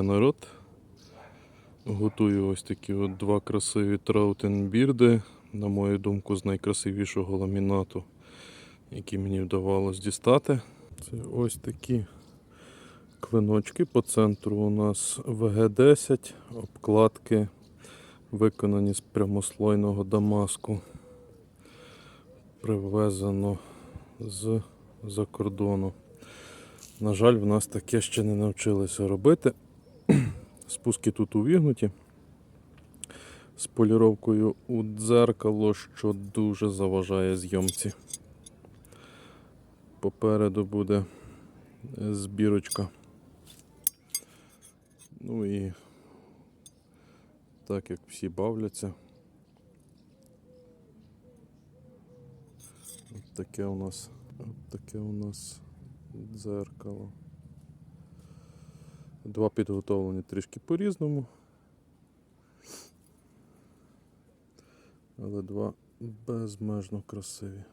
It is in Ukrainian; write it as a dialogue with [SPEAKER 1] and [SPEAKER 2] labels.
[SPEAKER 1] народ. Готую ось такі от два красиві траутенбірди, на мою думку, з найкрасивішого ламінату, який мені вдавалось дістати. Це ось такі клиночки. По центру у нас ВГ-10, обкладки виконані з прямослойного дамаску. Привезено з-за кордону. На жаль, в нас таке ще не навчилися робити. Спуски тут увігнуті. З поліровкою у дзеркало, що дуже заважає зйомці. Попереду буде е, збірочка. Ну і так як всі бавляться. От таке у нас, от таке у нас дзеркало. Два підготовлені трішки по-різному. Але два безмежно красиві.